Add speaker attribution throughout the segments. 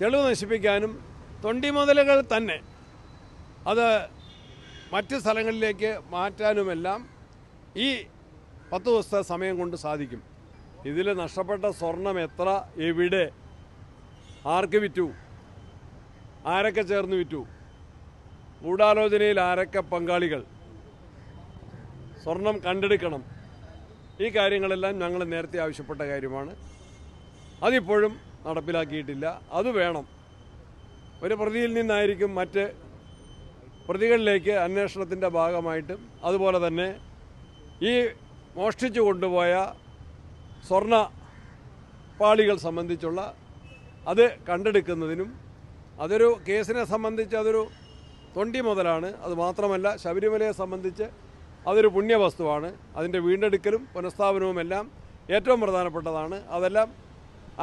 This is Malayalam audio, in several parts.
Speaker 1: തെളിവ് നശിപ്പിക്കാനും തൊണ്ടി മുതലുകൾ തന്നെ അത് മറ്റ് സ്ഥലങ്ങളിലേക്ക് മാറ്റാനുമെല്ലാം ഈ പത്ത് ദിവസത്തെ സമയം കൊണ്ട് സാധിക്കും. ഇതിൽ നഷ്ടപ്പെട്ട സ്വർണം എത്ര എവിടെ ആർക്ക് വിറ്റു ആരൊക്കെ ചേർന്ന് വിറ്റു ഗൂഢാലോചനയിൽ ആരൊക്കെ പങ്കാളികൾ സ്വർണം കണ്ടെടുക്കണം ഈ കാര്യങ്ങളെല്ലാം ഞങ്ങൾ നേരത്തെ ആവശ്യപ്പെട്ട കാര്യമാണ്. അതിപ്പോഴും നടപ്പിലാക്കിയിട്ടില്ല. അത് വേണം. ഒരു പ്രതിയിൽ നിന്നായിരിക്കും മറ്റ് പ്രതികളിലേക്ക് അന്വേഷണത്തിന്റെ ഭാഗമായിട്ടും അതുപോലെ തന്നെ ഈ മോഷ്ടിച്ചു കൊണ്ടുപോയ സ്വർണ പാളികൾ സംബന്ധിച്ചുള്ള അത് കണ്ടെടുക്കുന്നതിനും അതൊരു കേസിനെ സംബന്ധിച്ച് അതൊരു തൊണ്ടി മുതലാണ്. അത് മാത്രമല്ല ശബരിമലയെ സംബന്ധിച്ച് അതൊരു പുണ്യവസ്തുവാണ്. അതിന്റെ വീണ്ടെടുക്കലും പുനഃസ്ഥാപനവും എല്ലാം ഏറ്റവും പ്രധാനപ്പെട്ടതാണ്. അതെല്ലാം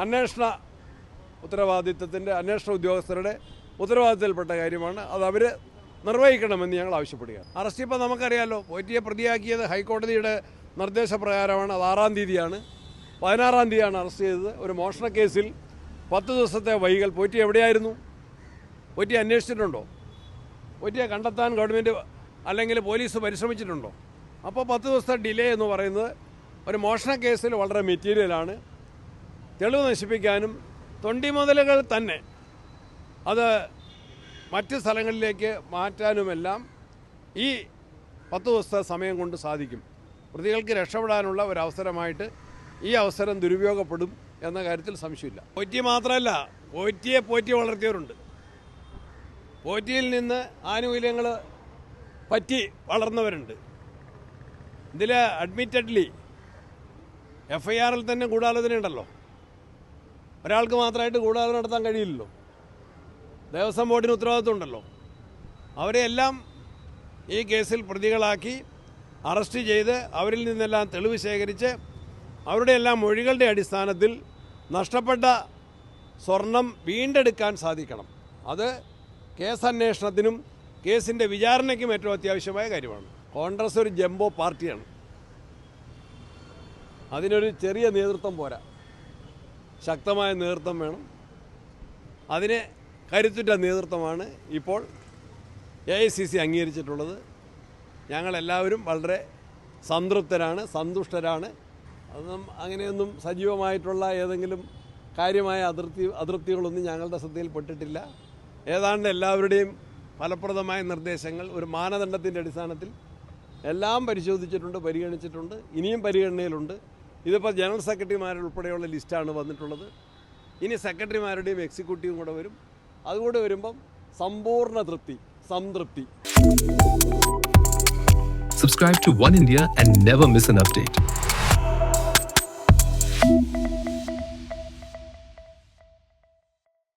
Speaker 1: അന്വേഷണ ഉത്തരവാദിത്തത്തിന്റെ അന്വേഷണ ഉദ്യോഗസ്ഥരുടെ ഉത്തരവാദിത്തത്തിൽപ്പെട്ട കാര്യമാണ്. അത് അവർ നിർവഹിക്കണമെന്ന് ഞങ്ങൾ ആവശ്യപ്പെടുകയാണ്. അറസ്റ്റ് ഇപ്പോൾ നമുക്കറിയാമല്ലോ പോറ്റിയെ പ്രതിയാക്കിയത് ഹൈക്കോടതിയുടെ നിർദ്ദേശപ്രകാരമാണ്. അത് ആറാം തീയതിയാണ്. പതിനാറാം തീയതിയാണ് അറസ്റ്റ് ചെയ്തത്. ഒരു മോഷണ കേസിൽ പത്ത് ദിവസത്തെ വൈകൽ. പോറ്റി എവിടെയായിരുന്നു? പോറ്റി അന്വേഷിച്ചിട്ടുണ്ടോ? പോറ്റിയെ കണ്ടെത്താൻ ഗവൺമെന്റ് അല്ലെങ്കിൽ പോലീസ് പരിശ്രമിച്ചിട്ടുണ്ടോ? അപ്പോൾ പത്ത് ദിവസത്തെ ഡിലേ എന്ന് പറയുന്നത് ഒരു മോഷണ കേസിൽ വളരെ മെറ്റീരിയലാണ്. തെളിവ് നശിപ്പിക്കാനും തൊണ്ടി മുതലുകൾ തന്നെ അത് മറ്റ് സ്ഥലങ്ങളിലേക്ക് മാറ്റാനുമെല്ലാം ഈ പത്ത് ദിവസത്തെ സമയം കൊണ്ട് സാധിക്കും. പ്രതികൾക്ക് രക്ഷപ്പെടാനുള്ള ഒരു അവസരമായിട്ട് ഈ അവസരം ദുരുപയോഗപ്പെടും എന്ന കാര്യത്തിൽ സംശയമില്ല. പോറ്റി മാത്രമല്ല പോറ്റിയെ പോറ്റി വളർത്തിയവരുണ്ട്. പോറ്റിയിൽ നിന്ന് ആനുകൂല്യങ്ങൾ പറ്റി വളർന്നവരുണ്ട്. ഇതിൽ അഡ്മിറ്റഡ്ലി എഫ് ഐ ആറിൽ തന്നെ ഗൂഢാലോചന ഉണ്ടല്ലോ ഒരാൾക്ക് മാത്രമായിട്ട് കൂടാതെ നടത്താൻ കഴിയില്ലല്ലോ. ദേവസ്വം ബോർഡിന് ഉത്തരവാദിത്വം ഉണ്ടല്ലോ അവരെ എല്ലാം ഈ കേസിൽ പ്രതികളാക്കി അറസ്റ്റ് ചെയ്ത് അവരിൽ നിന്നെല്ലാം തെളിവ് ശേഖരിച്ച് അവരുടെ എല്ലാം മൊഴികളുടെ അടിസ്ഥാനത്തിൽ നഷ്ടപ്പെട്ട സ്വർണം വീണ്ടെടുക്കാൻ സാധിക്കണം. അത് കേസന്വേഷണത്തിനും കേസിന്റെ വിചാരണയ്ക്കും ഏറ്റവും അത്യാവശ്യമായ കാര്യമാണ്. കോൺഗ്രസ് ഒരു ജംബോ പാർട്ടിയാണ്. അതിനൊരു ചെറിയ നേതൃത്വം പോരാ. ശക്തമായ നേതൃത്വം വേണം. അതിനെ കരുത്തുറ്റ നേതൃത്വമാണ് ഇപ്പോൾ എ ഐ സി സി അംഗീകരിച്ചിട്ടുള്ളത്. ഞങ്ങളെല്ലാവരും വളരെ സംതൃപ്തരാണ് സന്തുഷ്ടരാണ്. അതൊന്നും അങ്ങനെയൊന്നും സജീവമായിട്ടുള്ള ഏതെങ്കിലും കാര്യമായ അതിർത്തി അതൃപ്തികളൊന്നും ഞങ്ങളുടെ ശ്രദ്ധയിൽപ്പെട്ടിട്ടില്ല. ഏതാണ്ട് എല്ലാവരുടെയും ഫലപ്രദമായ നിർദ്ദേശങ്ങൾ ഒരു മാനദണ്ഡത്തിന്റെ അടിസ്ഥാനത്തിൽ എല്ലാം പരിശോധിച്ചിട്ടുണ്ട് പരിഗണിച്ചിട്ടുണ്ട് ഇനിയും പരിഗണനയിലുണ്ട്. ഇതിപ്പോൾ ജനറൽ സെക്രട്ടറിമാരുൾപ്പെടെയുള്ള ലിസ്റ്റാണ് വന്നിട്ടുള്ളത്. ഇനി സെക്രട്ടറിമാരുടെയും എക്സിക്യൂട്ടീവും കൂടെ വരും. അതുകൂടെ വരുമ്പം സമ്പൂർണ തൃപ്തി സംതൃപ്തി.
Speaker 2: Subscribe to One India and never miss an update.